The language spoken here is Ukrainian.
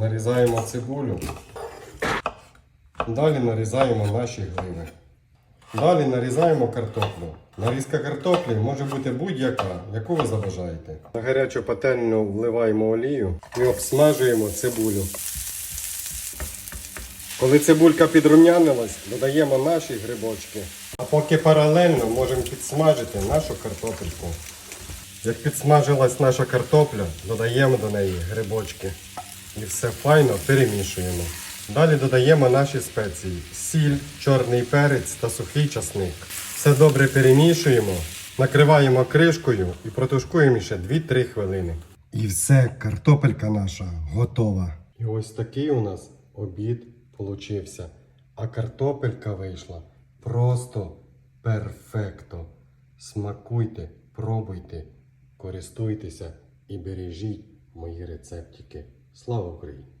нарізаємо цибулю. Далі нарізаємо наші гливи. Далі нарізаємо картоплю. Нарізка картоплі може бути будь-яка, яку ви забажаєте. На гарячу пательню вливаємо олію і обсмажуємо цибулю. Коли цибулька підрум'янилась, додаємо наші грибочки. А поки паралельно можемо підсмажити нашу картопельку. Як підсмажилась наша картопля, додаємо до неї грибочки. І все файно перемішуємо. Далі додаємо наші спеції: сіль, чорний перець та сухий часник. Все добре перемішуємо, накриваємо кришкою і протушкуємо ще 2-3 хвилини. І все, картопелька наша готова. І ось такий у нас обід получився. А картопелька вийшла просто перфекто. Смакуйте, пробуйте, користуйтеся і бережіть мої рецептики. Слава Україні!